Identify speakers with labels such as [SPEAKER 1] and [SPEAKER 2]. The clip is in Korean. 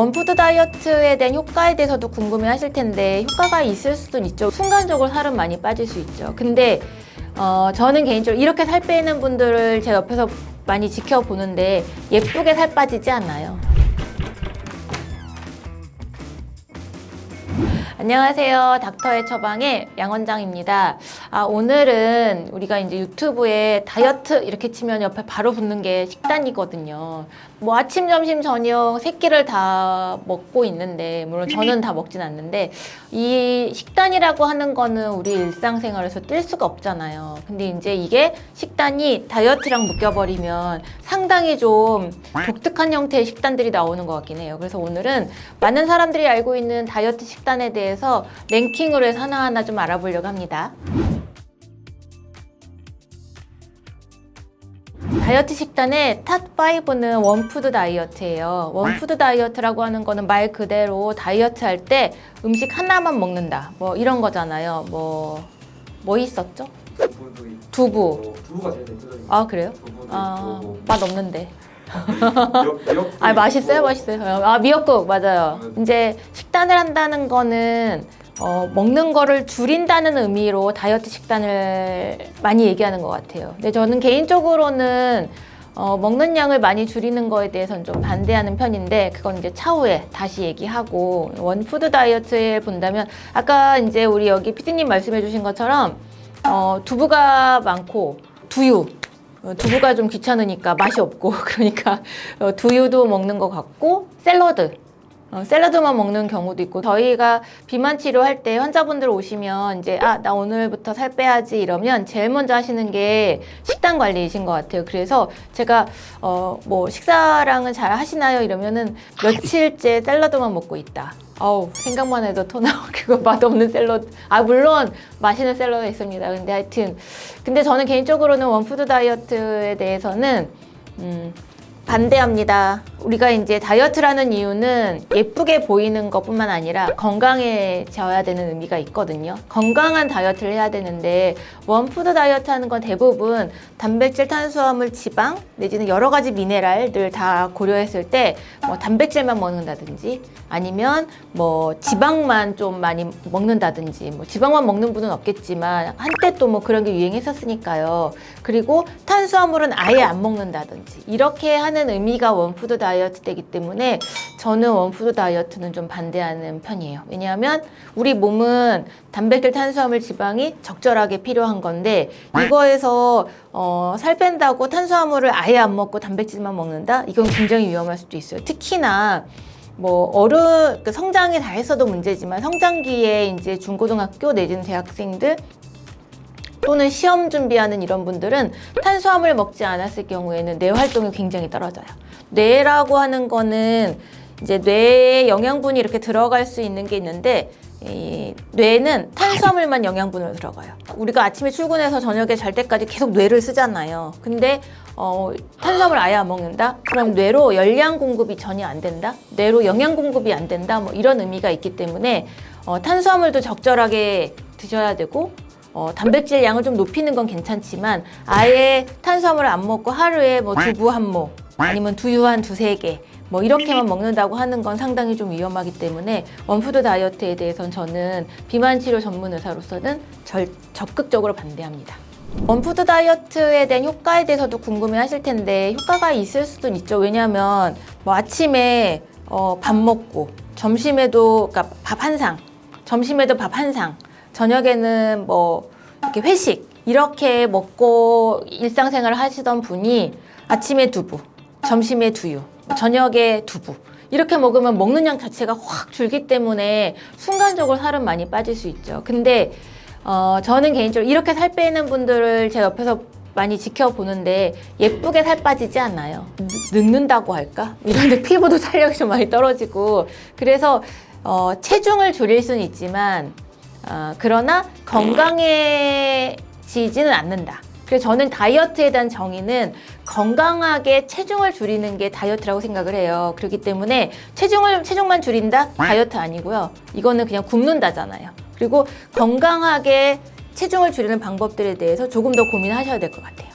[SPEAKER 1] 원푸드 다이어트에 대한 효과에 대해서도 궁금해 하실 텐데 효과가 있을 수도 있죠. 순간적으로 살은 많이 빠질 수 있죠. 근데 어, 저는 개인적으로 이렇게 살 빼는 분들을 제 옆에서 많이 지켜보는데 예쁘게 살 빠지지 않아요. 안녕하세요. 닥터의 처방의 양 원장입니다. 아, 오늘은 우리가 이제 유튜브에 다이어트 이렇게 치면 옆에 바로 붙는 게 식단이거든요. 뭐 아침, 점심, 저녁 세 끼를 다 먹고 있는데, 물론 저는 다 먹진 않는데, 이 식단이라고 하는 거는 우리 일상생활에서 뗄 수가 없잖아요. 근데 이제 이게 식단이 다이어트랑 묶여버리면 상당히 좀 독특한 형태의 식단들이 나오는 것 같긴 해요. 그래서 오늘은 많은 사람들이 알고 있는 다이어트 식단에 대해 서 랭킹으로 해서 하나하나 좀 알아보려고 합니다. 다이어트 식단의 탑5는 원푸드 다이어트예요. 원푸드 다이어트라고 하는 거는 말 그대로 다이어트 할 때 음식 하나만 먹는다. 뭐 이런 거잖아요. 뭐, 뭐 있었죠?
[SPEAKER 2] 두부. 두부가 제일 대표적인
[SPEAKER 1] 아, 그래요?
[SPEAKER 2] 두부도
[SPEAKER 1] 아,
[SPEAKER 2] 있고
[SPEAKER 1] 맛 없는데.
[SPEAKER 2] 미역,
[SPEAKER 1] 아, 맛있어요? 맛있어요. 아, 미역국, 맞아요.
[SPEAKER 2] 네.
[SPEAKER 1] 이제 식단을 한다는 거는 어, 먹는 거를 줄인다는 의미로 다이어트 식단을 많이 얘기하는 것 같아요. 근데 저는 개인적으로는 어, 먹는 양을 많이 줄이는 거에 대해서는 좀 반대하는 편인데 그건 이제 차후에 다시 얘기하고 원푸드 다이어트에 본다면 아까 이제 우리 여기 피디님 말씀해 주신 것처럼 어, 두부가 많고 두유 어, 두부가 좀 귀찮으니까 맛이 없고. 그러니까 어, 두유도 먹는 것 같고 샐러드 어, 샐러드만 먹는 경우도 있고 저희가 비만 치료할 때 환자분들 오시면 이제 아 나 오늘부터 살 빼야지 이러면 제일 먼저 하시는 게 식단 관리이신 것 같아요. 그래서 제가 어 뭐 식사랑은 잘 하시나요 이러면은 며칠째 샐러드만 먹고 있다. 어우 생각만 해도 토 나와 그거 맛없는 샐러드 아 물론 맛있는 샐러드 있습니다. 근데 하여튼 근데 저는 개인적으로는 원푸드 다이어트에 대해서는 음 반대합니다. 우리가 이제 다이어트라는 이유는 예쁘게 보이는 것뿐만 아니라 건강해져야 되는 의미가 있거든요. 건강한 다이어트를 해야 되는데 원푸드 다이어트 하는 건 대부분 단백질, 탄수화물, 지방 내지는 여러 가지 미네랄들 다 고려했을 때 뭐 단백질만 먹는다든지 아니면 뭐 지방만 좀 많이 먹는다든지 뭐 지방만 먹는 분은 없겠지만 한때 또 뭐 그런 게 유행했었으니까요. 그리고 탄수화물은 아예 안 먹는다든지 이렇게 하는 의미가 원푸드 다이어트 되기 때문에 저는 원푸드 다이어트는 좀 반대하는 편이에요. 왜냐하면 우리 몸은 단백질, 탄수화물, 지방이 적절하게 필요한 건데 이거에서 어, 살 뺀다고 탄수화물을 아예 안 먹고 단백질만 먹는다? 이건 굉장히 위험할 수도 있어요. 특히나 뭐 어른 그 성장이 다 했어도 문제지만 성장기에 이제 중고등학교 내지는 대학생들 또는 시험 준비하는 이런 분들은 탄수화물 먹지 않았을 경우에는 뇌 활동이 굉장히 떨어져요. 뇌라고 하는 거는 이제 뇌에 영양분이 이렇게 들어갈 수 있는 게 있는데 이 뇌는 탄수화물만 영양분으로 들어가요. 우리가 아침에 출근해서 저녁에 잘 때까지 계속 뇌를 쓰잖아요. 근데 어, 탄수화물 아예 안 먹는다? 그럼 뇌로 열량 공급이 전혀 안 된다? 뇌로 영양 공급이 안 된다? 뭐 이런 의미가 있기 때문에 어, 탄수화물도 적절하게 드셔야 되고 어, 단백질 양을 좀 높이는 건 괜찮지만 아예 탄수화물을 안 먹고 하루에 뭐 두부 한 모 아니면 두유 한 두세 개 뭐 이렇게만 먹는다고 하는 건 상당히 좀 위험하기 때문에 원푸드 다이어트에 대해서는 저는 비만 치료 전문 의사로서는 절, 적극적으로 반대합니다. 원푸드 다이어트에 대한 효과에 대해서도 궁금해 하실 텐데 효과가 있을 수도 있죠. 왜냐하면 뭐 아침에 어, 밥 먹고 점심에도 그러니까 밥 한 상, 점심에도 밥 한 상, 저녁에는 뭐 이렇게 회식 이렇게 먹고 일상생활을 하시던 분이 아침에 두부, 점심에 두유, 저녁에 두부 이렇게 먹으면 먹는 양 자체가 확 줄기 때문에 순간적으로 살은 많이 빠질 수 있죠. 근데 어, 저는 개인적으로 이렇게 살 빼는 분들을 제 옆에서 많이 지켜보는데 예쁘게 살 빠지지 않아요. 늙- 늙는다고 할까? 이런데 피부도 탄력이 좀 많이 떨어지고 그래서 어, 체중을 줄일 수는 있지만 어, 그러나 건강해지지는 않는다. 그래서 저는 다이어트에 대한 정의는 건강하게 체중을 줄이는 게 다이어트라고 생각을 해요. 그렇기 때문에 체중을 체중만 줄인다 다이어트 아니고요. 이거는 그냥 굶는다잖아요. 그리고 건강하게 체중을 줄이는 방법들에 대해서 조금 더 고민하셔야 될 것 같아요.